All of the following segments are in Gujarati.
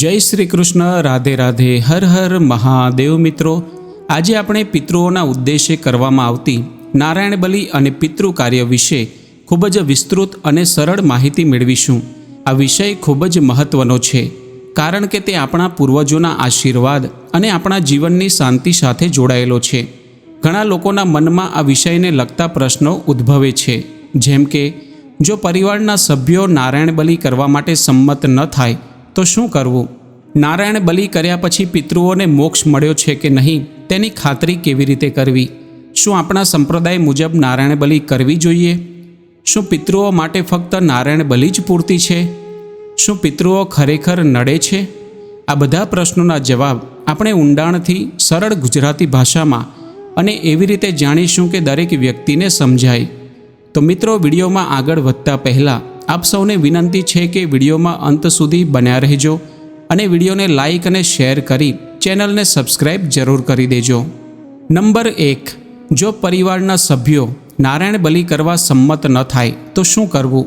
જય શ્રી કૃષ્ણ રાધે રાધે, હર હર મહાદેવ મિત્રો. આજે આપણે પિતૃઓના ઉદ્દેશે કરવામાં આવતી નારાયણ બલિ અને પિતૃ કાર્ય વિશે ખૂબ જ વિસ્તૃત અને સરળ માહિતી મેળવીશું. આ વિષય ખૂબ જ મહત્વનો છે, કારણ કે તે આપણા પૂર્વજોના આશીર્વાદ અને આપણા જીવનની શાંતિ સાથે જોડાયેલો છે. ઘણા લોકોના મનમાં આ વિષયને લગતા પ્રશ્નો ઉદ્ભવે છે, જેમ કે, જો પરિવારના સભ્યો નારાયણ બલિ કરવા માટે સંમત ન થાય તો શું કરવું? નારાયણ બલિ કર્યા પછી પિતૃઓને મોક્ષ મળ્યો છે કે નહીં, તેની ખાતરી કેવી રીતે કરવી? શું આપણા સંપ્રદાય મુજબ નારાયણ બલિ કરવી જોઈએ? શું પિતૃઓ માટે ફક્ત નારાયણ બલિ જ પૂરતી છે? શું પિતૃઓ ખરેખર નડે છે? આ બધા પ્રશ્નોના જવાબ આપણે ઊંડાણથી સરળ ગુજરાતી ભાષામાં અને એવી રીતે જાણીશું કે દરેક વ્યક્તિને સમજાય. તો મિત્રો, વિડીયોમાં આગળ વધતા પહેલાં આપ સૌને વિનંતી છે કે વિડીયોમાં અંત સુધી બન્યા રહેજો અને વિડીયોને લાઈક અને શેર કરી ચેનલને સબસ્ક્રાઈબ જરૂર કરી દેજો. નંબર એક, જો પરિવારના સભ્યો નારાયણ બલિ કરવા સંમત ન થાય, તો શું કરવું?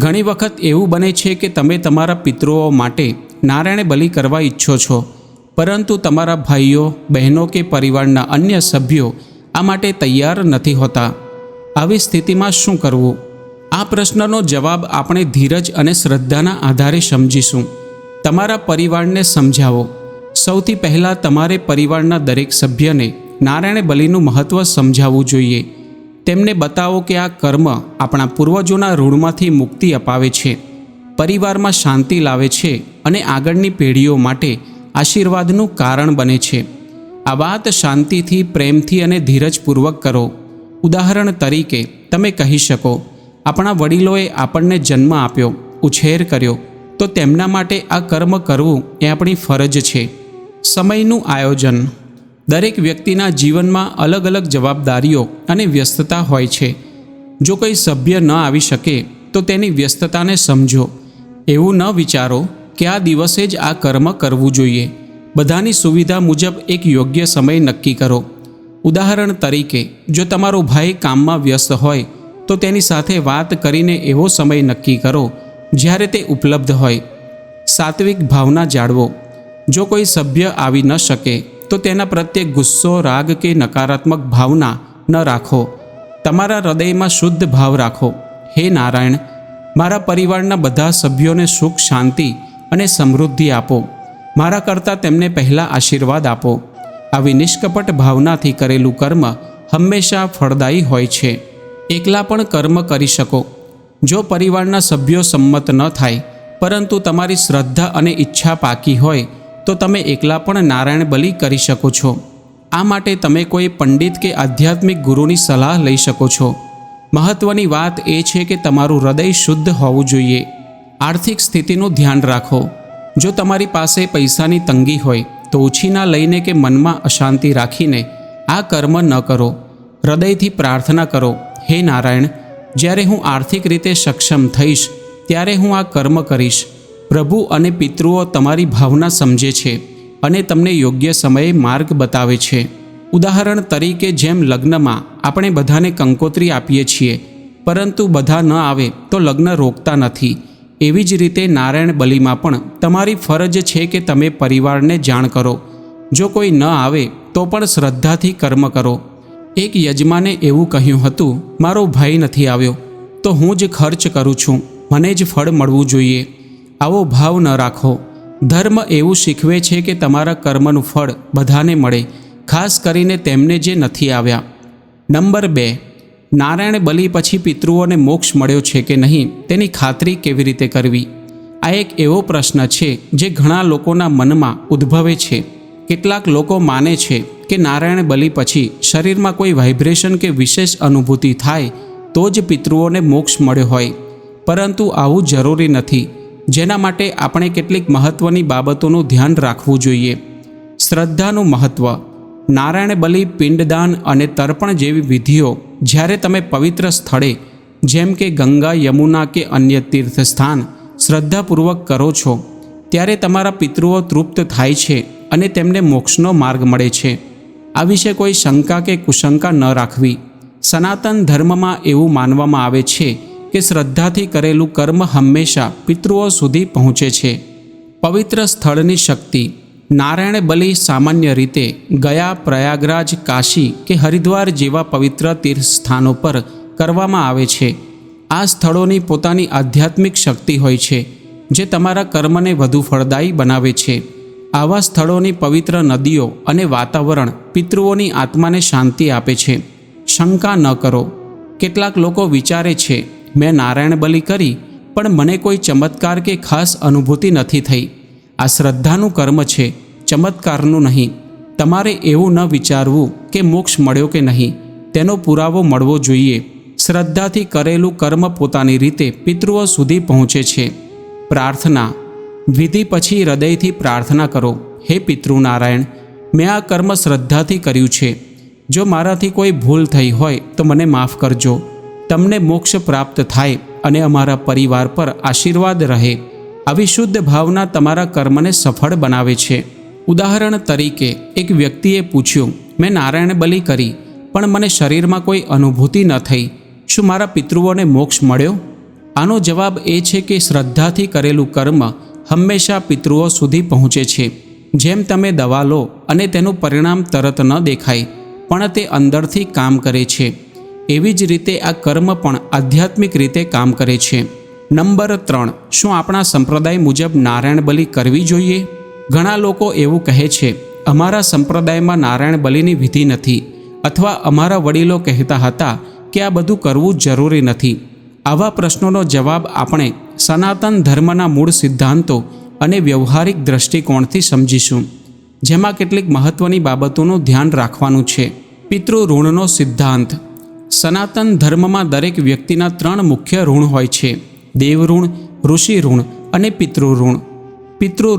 ઘણી વખત એવું બને છે કે તમે તમારા પિતૃઓ માટે નારાયણ બલિ કરવા ઈચ્છો છો, પરંતુ તમારા ભાઈઓ, બહેનો કે પરિવારના અન્ય સભ્યો આ માટે તૈયાર નથી હોતા. આવી સ્થિતિમાં શું કરવું? આ પ્રશ્નનો જવાબ આપણે ધીરજ અને શ્રદ્ધાના આધારે સમજીશું. તમારા પરિવારને સમજાવો. સૌથી પહેલાં તમારે પરિવારના દરેક સભ્યને નારાયણ બલિનું મહત્ત્વ સમજાવવું જોઈએ. તેમને બતાવો કે આ કર્મ આપણા પૂર્વજોના ઋણમાંથી મુક્તિ અપાવે છે. પરિવારમાં શાંતિ લાવે છે અને આગળની પેઢીઓ માટે આશીર્વાદનું કારણ બને છે. આ વાત શાંતિથી, પ્રેમથી અને ધીરજપૂર્વક કરો. ઉદાહરણ તરીકે, તમે કહી શકો આપણા વડીલોએ આપણને જન્મ આપ્યો, ઉછેર કર્યો. તો તેમના માટે આ કર્મ કરવું એ આપણી ફરજ છે. સમયનું આયોજન. દરેક વ્યક્તિના જીવનમાં અલગ અલગ જવાબદારીઓ અને વ્યસ્તતા હોય છે. જો કોઈ સભ્ય ન આવી શકે, તો તેની વ્યસ્તતાને સમજો. એવું ન વિચારો કે આ દિવસે જ આ કર્મ કરવું જોઈએ. બધાની સુવિધા મુજબ એક યોગ્ય સમય નક્કી કરો. ઉદાહરણ તરીકે, જો તમારો ભાઈ કામમાં વ્યસ્ત હોય તો તેની સાથે વાત કરીને એવો સમય નક્કી કરો, જ્યારે તે ઉપલબ્ધ હોય. સાત્વિક ભાવના જાળવો. જો કોઈ સભ્ય આવી ન શકે, તો તેના પ્રત્યે ગુસ્સો, રાગ કે નકારાત્મક ભાવના ન રાખો. તમારા હૃદયમાં શુદ્ધ ભાવ રાખો. હે નારાયણ, મારા પરિવારના બધા સભ્યોને સુખ, શાંતિ અને સમૃદ્ધિ આપો. મારા કરતાં તેમને પહેલાં આશીર્વાદ આપો. આવી નિષ્કપટ ભાવનાથી કરેલું કર્મ હંમેશા ફળદાયી હોય છે. એકલા પણ કર્મ કરી શકો. જો પરિવારના સભ્યો સંમત ન થાય, પરંતુ તમારી શ્રદ્ધા અને ઈચ્છા પાકી હોય, તો તમે એકલા પણ નારાયણ બલિ કરી શકો છો. આ માટે તમે કોઈ પંડિત કે આધ્યાત્મિક ગુરુની સલાહ લઈ શકો છો. મહત્વની વાત એ છે કે તમારું હૃદય શુદ્ધ હોવું જોઈએ. આર્થિક સ્થિતિનું ધ્યાન રાખો. જો તમારી પાસે પૈસાની તંગી હોય, તો ઉછીના લઈને કે મનમાં અશાંતિ રાખીને આ કર્મ ન કરો. હૃદયથી પ્રાર્થના કરો. હે નારાયણ, જ્યારે હું આર્થિક રીતે સક્ષમ થઈશ, ત્યારે હું આ કર્મ કરીશ. પ્રભુ અને પિતૃઓ તમારી ભાવના સમજે છે અને તમને યોગ્ય સમયે માર્ગ બતાવે છે. ઉદાહરણ તરીકે, જેમ લગ્નમાં આપણે બધાને કંકોત્રી આપીએ છીએ, પરંતુ બધા ન આવે તો લગ્ન રોકતા નથી. એવી જ રીતે નારાયણ બલિમાં પણ તમારી ફરજ છે કે તમે પરિવારને જાણ કરો. જો કોઈ ન આવે તો પણ શ્રદ્ધાથી કર્મ કરો. એક યજમાને એવું કહ્યું હતું, મારો ભાઈ નથી આવ્યો, તો હું જ ખર્ચ કરું છું, મને જ ફળ મળવું જોઈએ. આવો ભાવ ન રાખો. ધર્મ એવું શીખવે છે કે તમારા કર્મનું ફળ બધાને મળે, ખાસ કરીને તેમને જે નથી આવ્યા. નંબર બે, નારાયણ બલિ પછી પિતૃઓને મોક્ષ મળ્યો છે કે નહીં, તેની ખાતરી કેવી રીતે કરવી? આ એક એવો પ્રશ્ન છે જે ઘણા લોકોના મનમાં ઉદ્ભવે છે. કેટલાક લોકો માને છે કે નારાયણ બલિ પછી શરીરમાં કોઈ વાઇબ્રેશન કે વિશેષ અનુભૂતિ થાય, તો જ પિતૃઓને મોક્ષ મળ્યો હોય. પરંતુ આવું જરૂરી નથી. જેના માટે આપણે કેટલીક મહત્ત્વની બાબતોનું ધ્યાન રાખવું જોઈએ. શ્રદ્ધાનું મહત્ત્વ નારાયણ બલિ પિંડદાન અને તર્પણ જેવી વિધિઓ જ્યારે તમે પવિત્ર સ્થળે, જેમ કે ગંગા, યમુના કે અન્ય તીર્થસ્થાન, શ્રદ્ધાપૂર્વક કરો છો, ત્યારે તમારા પિતૃઓ તૃપ્ત થાય છે અને તેમને મોક્ષનો માર્ગ મળે છે. આ વિશે કોઈ શંકા કે કુશંકા ન રાખવી. સનાતન ધર્મમાં એવું માનવામાં આવે છે કે શ્રદ્ધાથી કરેલું કર્મ હંમેશા પિતૃઓ સુધી પહોંચે છે. પવિત્ર સ્થળની શક્તિ. નારાયણ બલિ સામાન્ય રીતે ગયા, પ્રયાગરાજ, કાશી કે હરિદ્વાર જેવા પવિત્ર તીર્થ સ્થાનો પર કરવામાં આવે છે. આ સ્થળોની પોતાની આધ્યાત્મિક શક્તિ હોય છે, જે તમારા કર્મને વધુ ફળદાયી બનાવે છે. આવા સ્થળોની પવિત્ર નદીઓ અને વાતાવરણ પિતૃઓની આત્માને શાંતિ આપે છે. શંકા ન કરો. કેટલાક લોકો વિચારે છે, મેં નારાયણ બલિ કરી, પણ મને કોઈ ચમત્કાર કે ખાસ અનુભૂતિ નથી થઈ. આ શ્રદ્ધાનું કર્મ છે, ચમત્કારનું નહીં. તમારે એવું ન વિચારવું કે મોક્ષ મળ્યો કે નહીં. તેનો પુરાવો મળવો જોઈએ. શ્રદ્ધાથી કરેલું કર્મ પોતાની રીતે પિતૃઓ સુધી પહોંચે છે. પ્રાર્થના વિધિ પછી હૃદયથી પ્રાર્થના કરો, હે પિતૃનારાયણ, મેં આ કર્મ શ્રદ્ધાથી કર્યું છે. જો મારાથી કોઈ ભૂલ થઈ હોય, તો મને માફ કરજો. તમને મોક્ષ પ્રાપ્ત થાય અને અમારા પરિવાર પર આશીર્વાદ રહે. આવી શુદ્ધ ભાવના તમારા કર્મને સફળ બનાવે છે. ઉદાહરણ તરીકે, એક વ્યક્તિએ પૂછ્યું, મેં નારાયણ બલિ કરી, પણ મને શરીરમાં કોઈ અનુભૂતિ ન થઈ. શું મારા પિતૃઓને મોક્ષ મળ્યો? આનો જવાબ એ છે કે શ્રદ્ધાથી કરેલું કર્મ હંમેશા પિતૃઓ સુધી પહોંચે છે. જેમ તમે દવા લો અને તેનું પરિણામ તરત ન દેખાય, પણ તે અંદરથી કામ કરે છે. એવી જ રીતે આ કર્મ પણ આધ્યાત્મિક રીતે કામ કરે છે. નંબર ત્રણ. શું આપણા સંપ્રદાય મુજબ નારાયણ બલિ કરવી જોઈએ? ઘણા લોકો એવું કહે છે, અમારા સંપ્રદાયમાં નારાયણ બલિની વિધિ નથી. અથવા અમારા વડીલો કહેતા હતા કે આ બધું કરવું જરૂરી નથી. આવા પ્રશ્નોનો જવાબ આપણે સનાતન ધર્મના મૂળ સિદ્ધાંતો અને વ્યવહારિક દ્રષ્ટિકોણથી સમજીશું, જેમાં કેટલીક મહત્ત્વની બાબતોનું ધ્યાન રાખવાનું છે. પિતૃ ઋણનો સિદ્ધાંત. સનાતન ધર્મમાં દરેક વ્યક્તિના ત્રણ મુખ્ય ઋણ હોય છે, દેવ ઋણ, ઋષિ ઋણ અને પિતૃ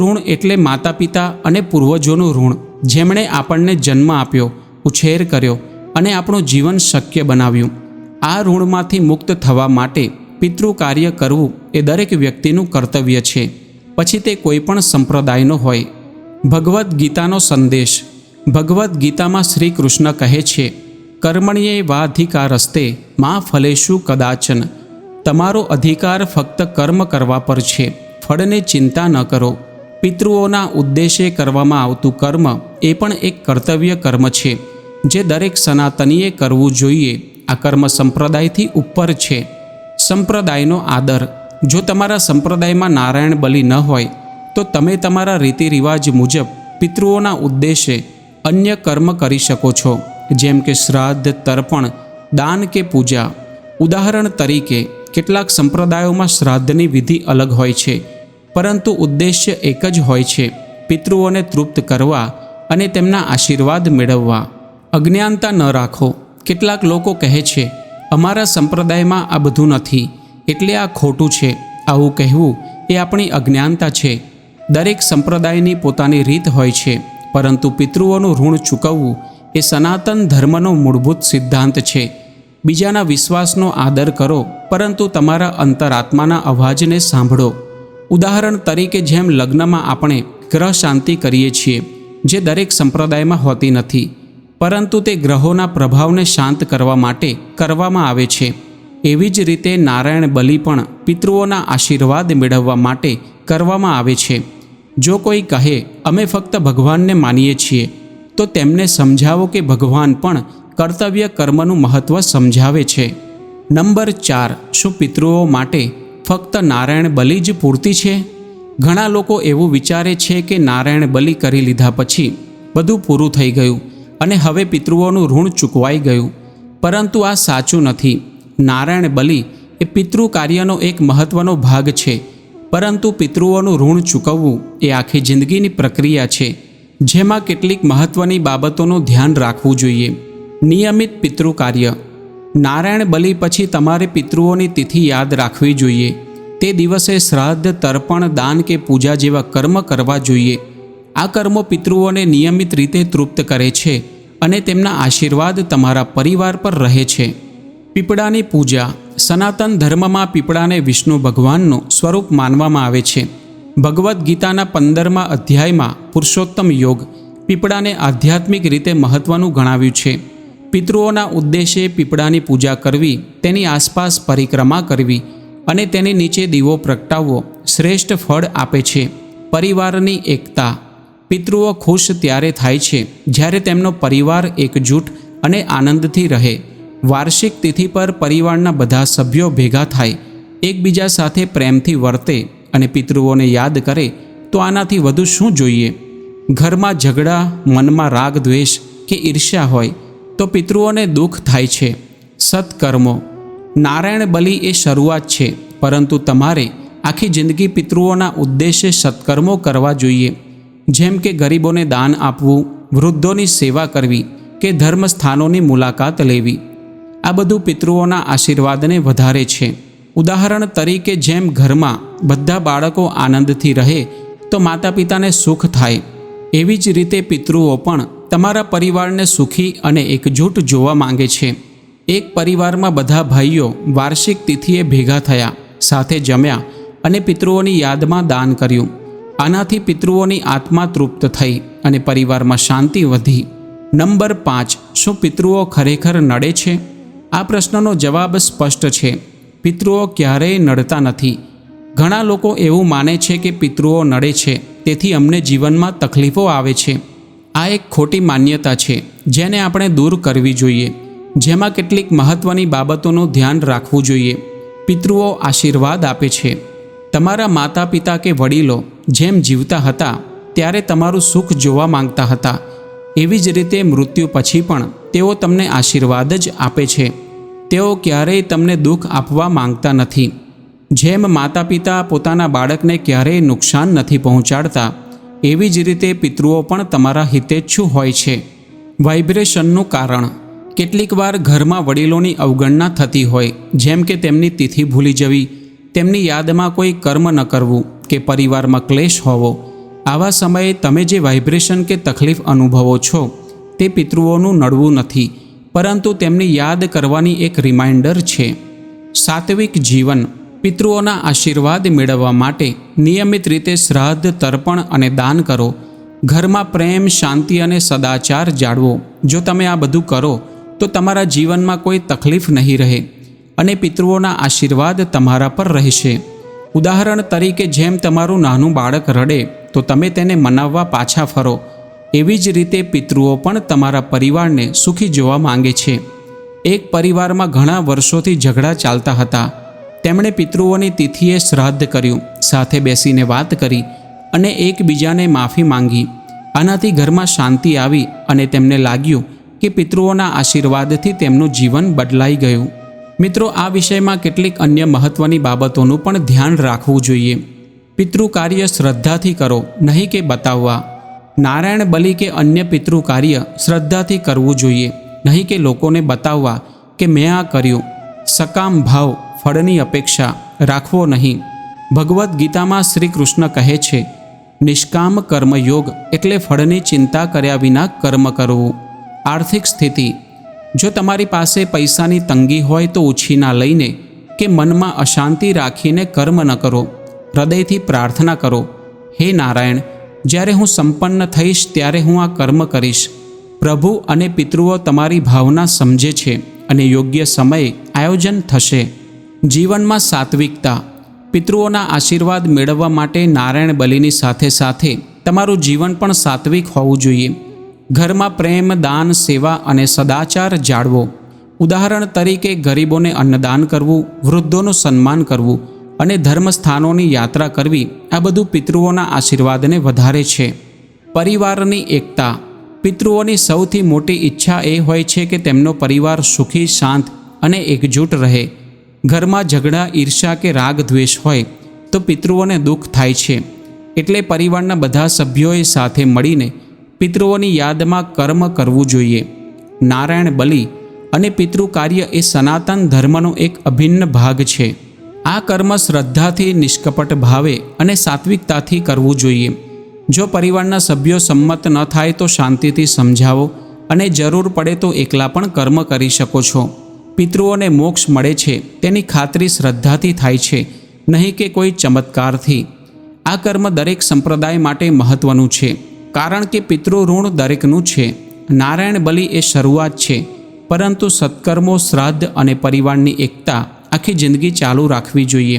ઋણ. એટલે માતા પિતા અને પૂર્વજોનું ઋણ, જેમણે આપણને જન્મ આપ્યો, ઉછેર કર્યો અને આપણું જીવન શક્ય બનાવ્યું. આ ઋણમાંથી મુક્ત થવા માટે પિતૃ કાર્ય કરવું એ દરેક વ્યક્તિનું કર્તવ્ય છે. પછી તે કોઈ પણ સંપ્રદાયનો હોય. ભગવદ્ ગીતાનો સંદેશ. ભગવદ્ ગીતામાં શ્રી કૃષ્ણ કહે છે, કર્મણ્યે વાધિકારસ્તે મા ફલેશુ કદાચન. તમારો અધિકાર ફક્ત કર્મ કરવા પર છે. ફળને ચિંતા ન કરો. પિતૃઓના ઉદ્દેશે કરવામાં આવતું કર્મ એ પણ એક કર્તવ્ય કર્મ છે, જે દરેક સનાતનીએ કરવું જોઈએ. આ કર્મ સંપ્રદાયથી ઉપર છે. સંપ્રદાયનો આદર. જો તમારા સંપ્રદાયમાં નારાયણ બલિ ન હોય, તો તમે તમારા રીતિ રિવાજ મુજબ પિતૃઓના ઉદ્દેશે અન્ય કર્મ કરી શકો છો. જેમ કે શ્રાદ્ધ, તર્પણ, દાન કે પૂજા. ઉદાહરણ તરીકે, કેટલાક સંપ્રદાયોમાં શ્રાદ્ધની વિધિ અલગ હોય છે, પરંતુ ઉદ્દેશ્ય એક જ હોય છે, પિતૃઓને તૃપ્ત કરવા અને તેમના આશીર્વાદ મેળવવા. અજ્ઞાનતા ન રાખો. કેટલાક લોકો કહે છે, અમારા સંપ્રદાયમાં આ બધું નથી, એટલે આ ખોટું છે. આવું કહેવું એ આપણી અજ્ઞાનતા છે. દરેક સંપ્રદાયની પોતાની રીત હોય છે, પરંતુ પિતૃઓનું ઋણ ચૂકવવું એ સનાતન ધર્મનો મૂળભૂત સિદ્ધાંત છે. બીજાના વિશ્વાસનો આદર કરો, પરંતુ તમારા અંતરાત્માના અવાજને સાંભળો. ઉદાહરણ તરીકે જેમ લગ્નમાં આપણે ગ્રહ શાંતિ કરીએ છીએ, જે દરેક સંપ્રદાયમાં હોતી નથી પરંતુ તે ગ્રહોના પ્રભાવને શાંત કરવા માટે કરવામાં આવે છે. એવી જ રીતે નારાયણ બલિ પણ પિતૃઓના આશીર્વાદ મેળવવા માટે કરવામાં આવે છે. જો કોઈ કહે, અમે ફક્ત ભગવાનને માનીએ છીએ, તો તેમને સમજાવો કે ભગવાન પણ કર્તવ્ય કર્મનું મહત્ત્વ સમજાવે છે. નંબર ચાર, શું પિતૃઓ માટે ફક્ત નારાયણ બલિ જ પૂરતી છે? ઘણા લોકો એવું વિચારે છે કે નારાયણ બલિ કરી લીધા પછી બધું પૂરું થઈ ગયું. અને હવે પિતૃઓનું ઋણ ચૂકવાઈ ગયું. પરંતુ આ સાચું નથી. નારાયણ બલિ એ પિતૃ કાર્યનો એક મહત્ત્વનો ભાગ છે. પરંતુ પિતૃઓનું ઋણ ચૂકવવું એ આખી જિંદગીની પ્રક્રિયા છે. જેમાં કેટલીક મહત્ત્વની બાબતોનું ધ્યાન રાખવું જોઈએ. નિયમિત પિતૃ કાર્ય. નારાયણ બલિ પછી તમારે પિતૃઓની તિથિ યાદ રાખવી જોઈએ. તે દિવસે શ્રાદ્ધ, તર્પણ, દાન કે પૂજા જેવા કર્મ કરવા જોઈએ. આ કર્મો પિતૃઓને નિયમિત રીતે તૃપ્ત કરે છે અને તેમના આશીર્વાદ તમારા પરિવાર પર રહે છે. પીપળાની પૂજા સનાતન ધર્મમાં પીપળાને વિષ્ણુ ભગવાનનું સ્વરૂપ માનવામાં આવે છે. ભગવદ્ ગીતાના પંદરમા અધ્યાયમાં પુરુષોત્તમ યોગ પીપળાને આધ્યાત્મિક રીતે મહત્ત્વનું ગણાવ્યું છે. પિતૃઓના ઉદ્દેશે પીપળાની પૂજા કરવી, તેની આસપાસ પરિક્રમા કરવી અને તેની નીચે દીવો પ્રગટાવવો શ્રેષ્ઠ ફળ આપે છે. પરિવારની એકતા પિતૃઓ ખુશ ત્યારે થાય છે જ્યારે તેમનો પરિવાર એકજૂટ અને આનંદથી રહે. વાર્ષિક તિથિ પર પરિવારના બધા સભ્યો ભેગા થાય, એકબીજા સાથે પ્રેમથી વર્તે અને પિતૃઓને યાદ કરે તો આનાથી વધુ શું જોઈએ? ઘરમાં ઝઘડા, મનમાં રાગ, દ્વેષ કે ઈર્ષ્યા હોય તો પિતૃઓને દુઃખ થાય છે. સત્કર્મો. નારાયણ બલિ એ શરૂઆત છે, પરંતુ તમારે આખી જિંદગી પિતૃઓના ઉદ્દેશે સત્કર્મો કરવા જોઈએ. જેમ કે ગરીબોને દાન આપવું, વૃદ્ધોની સેવા કરવી કે ધર્મસ્થાનોની મુલાકાત લેવી. આ બધું પિતૃઓના આશીર્વાદને વધારે છે. ઉદાહરણ તરીકે જેમ ઘરમાં બધા બાળકો આનંદથી રહે, તો માતા પિતાને સુખ થાય. એવી જ રીતે પિતૃઓ પણ તમારા પરિવારને સુખી અને એકજૂટ જોવા માંગે છે. એક પરિવારમાં બધા ભાઈઓ વાર્ષિક તિથિએ ભેગા થયા, સાથે જમ્યા અને પિતૃઓની યાદમાં દાન કર્યું. આનાથી પિતૃઓની આત્મા તૃપ્ત થઈ અને પરિવારમાં શાંતિ વધી. નંબર પાંચ, શું પિતૃઓ ખરેખર નડે છે? આ પ્રશ્નનો જવાબ સ્પષ્ટ છે. પિતૃઓ ક્યારેય નડતા નથી. ઘણા લોકો એવું માને છે કે પિતૃઓ નડે છે, તેથી અમને જીવનમાં તકલીફો આવે છે. આ એક ખોટી માન્યતા છે, જેને આપણે દૂર કરવી જોઈએ. જેમાં કેટલીક મહત્ત્વની બાબતોનું ધ્યાન રાખવું જોઈએ. પિતૃઓ આશીર્વાદ આપે છે. તમારા માતા પિતા કે વડીલો જેમ જીવતા હતા, ત્યારે તમારું સુખ જોવા માંગતા હતા. એવી જ રીતે મૃત્યુ પછી પણ તેઓ તમને આશીર્વાદ જ આપે છે. તેઓ ક્યારેય તમને દુઃખ આપવા માંગતા નથી. જેમ માતા પિતા પોતાના બાળકને ક્યારેય નુકસાન નથી પહોંચાડતા, એવી જ રીતે પિતૃઓ પણ તમારા હિતેચ્છુ હોય છે. વાઇબ્રેશનનું કારણ કેટલીક વાર ઘરમાં વડીલોની અવગણના થતી હોય, જેમ કે તેમની તિથિ ભૂલી જવી તેમની યાદમાં કોઈ કર્મ ન કરવું કે પરિવારમાં ક્લેશ હોવો. આવા સમયે તમે જે વાઇબ્રેશન કે તકલીફ અનુભવો છો, તે પિતૃઓનું નડવું નથી, પરંતુ તેમની યાદ કરવાની એક રિમાઇન્ડર છે. સાત્વિક જીવન, પિતૃઓના આશીર્વાદ મેળવવા માટે નિયમિત રીતે શ્રાદ્ધ, તર્પણ અને દાન કરો. ઘરમાં પ્રેમ, શાંતિ અને સદાચાર જાળવો. જો તમે આ બધું કરો, તો તમારા જીવનમાં કોઈ તકલીફ નહીં રહે. અને પિતૃઓના આશીર્વાદ તમારા પર રહેશે. ઉદાહરણ તરીકે જેમ તમારું નાનું બાળક રડે, તો તમે તેને મનાવવા પાછા ફરો. એવી જ રીતે પિતૃઓ પણ તમારા પરિવારને સુખી જોવા માંગે છે. એક પરિવારમાં ઘણા વર્ષોથી ઝઘડા ચાલતા હતા. તેમણે પિતૃઓની તિથિએ શ્રાદ્ધ કર્યું, સાથે બેસીને વાત કરી અને એકબીજાને માફી માંગી. આનાથી ઘરમાં શાંતિ આવી અને તેમને લાગ્યું કે પિતૃઓના આશીર્વાદથી તેમનું જીવન બદલાઈ ગયું. મિત્રો, આ વિષયમાં કેટલીક અન્ય મહત્ત્વની બાબતોનું પણ ધ્યાન રાખવું જોઈએ. પિતૃ કાર્ય શ્રદ્ધાથી કરો, નહીં કે બતાવવા. નારાયણ બલિ કે અન્ય પિતૃ કાર્ય શ્રદ્ધાથી કરવું જોઈએ, નહીં કે લોકોને બતાવવા કે મેં આ કર્યું. સકામ ભાવ, ફળની અપેક્ષા, રાખવો નહીં. ભગવદ્ ગીતામાં શ્રી કૃષ્ણ કહે છે, નિષ્કામ કર્મયોગ એટલે ફળની ચિંતા કર્યા વિના કર્મ કરવું. આર્થિક સ્થિતિ જો તમારી પાસે પૈસાની તંગી હોય તો ઉછીના લઈને કે મનમાં અશાંતિ રાખીને કર્મ ન કરો, હૃદયથી પ્રાર્થના કરો. હે નારાયણ, જ્યારે હું સંપન્ન થઈશ ત્યારે હું આ કર્મ કરીશ. પ્રભુ અને પિતૃઓ તમારી ભાવના સમજે છે અને યોગ્ય સમયે આયોજન થશે. જીવનમાં સાત્વિકતા, પિતૃઓના આશીર્વાદ મેળવવા માટે નારાયણ બલિની સાથે સાથે તમારું જીવન પણ સાત્વિક હોવું જોઈએ. ઘરમાં પ્રેમ, દાન, સેવા અને સદાચાર જાળવો. ઉદાહરણ તરીકે ગરીબોને અન્નદાન કરવું, વૃદ્ધોનું સન્માન કરવું અને ધર્મસ્થાનોની યાત્રા કરવી આ બધું પિતૃઓના આશીર્વાદને વધારે છે. પરિવારની એકતા. પિતૃઓની સૌથી મોટી ઈચ્છા એ હોય છે કે તેમનો પરિવાર સુખી, શાંત અને એકજૂટ રહે. ઘરમાં ઝઘડા ઈર્ષા કે રાગ દ્વેષ હોય તો પિતૃઓને દુઃખ થાય છે. એટલે પરિવારના બધા સભ્યોએ સાથે મળીને પિતૃઓની યાદમાં કર્મ કરવું જોઈએ. નારાયણ બલિ અને પિતૃ કાર્ય એ સનાતન ધર્મનો એક અભિન્ન ભાગ છે. આ કર્મ શ્રદ્ધાથી નિષ્કપટ ભાવે અને સાત્વિકતાથી કરવું જોઈએ. જો પરિવારના સભ્યો સંમત ન થાય તો શાંતિથી સમજાવો અને જરૂર પડે તો એકલા પણ કર્મ કરી શકો છો. પિતૃઓને મોક્ષ મળે છે તેની ખાતરી શ્રદ્ધાથી થાય છે, નહીં કે કોઈ ચમત્કારથી. આ કર્મ દરેક સંપ્રદાય માટે મહત્વનું છે. કારણ કે પિતૃ દરેકનું છે. નારાયણ બલિ એ શરૂઆત છે, પરંતુ સત્કર્મો શ્રાદ્ધ અને પરિવારની એકતા આખી જિંદગી ચાલુ રાખવી જોઈએ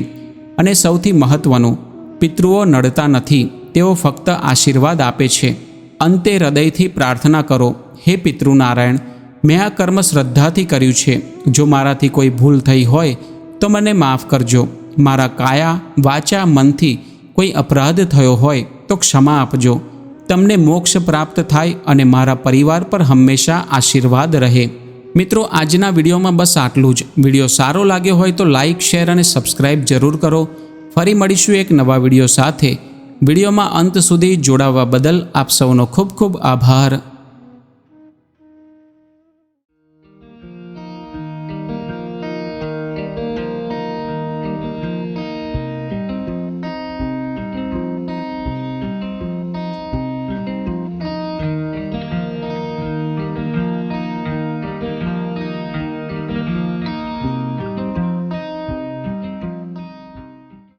અને સૌથી મહત્વનું, પિતૃઓ નડતા નથી, તેઓ ફક્ત આશીર્વાદ આપે છે. અંતે હૃદયથી પ્રાર્થના કરો, હે પિતૃનારાયણ મેં આ કર્મ શ્રદ્ધાથી કર્યું છે. જો મારાથી કોઈ ભૂલ થઈ હોય, તો મને માફ કરજો. મારા કાયા, વાચા, મનથી કોઈ અપરાધ થયો હોય, તો ક્ષમા આપજો. તમને મોક્ષ પ્રાપ્ત થાય અને મારા પરિવાર પર હંમેશા આશીર્વાદ રહે. મિત્રો, આજના વિડીયોમાં બસ આટલું જ. વીડિયો સારો લાગ્યો હોય તો લાઇક શેર અને સબસ્ક્રાઇબ જરૂર કરો. ફરી મળીશું એક નવા વીડિયો સાથે. વિડીયોમાં અંત સુધી જોડાવા બદલ આપ સૌનો ખૂબ ખૂબ આભાર.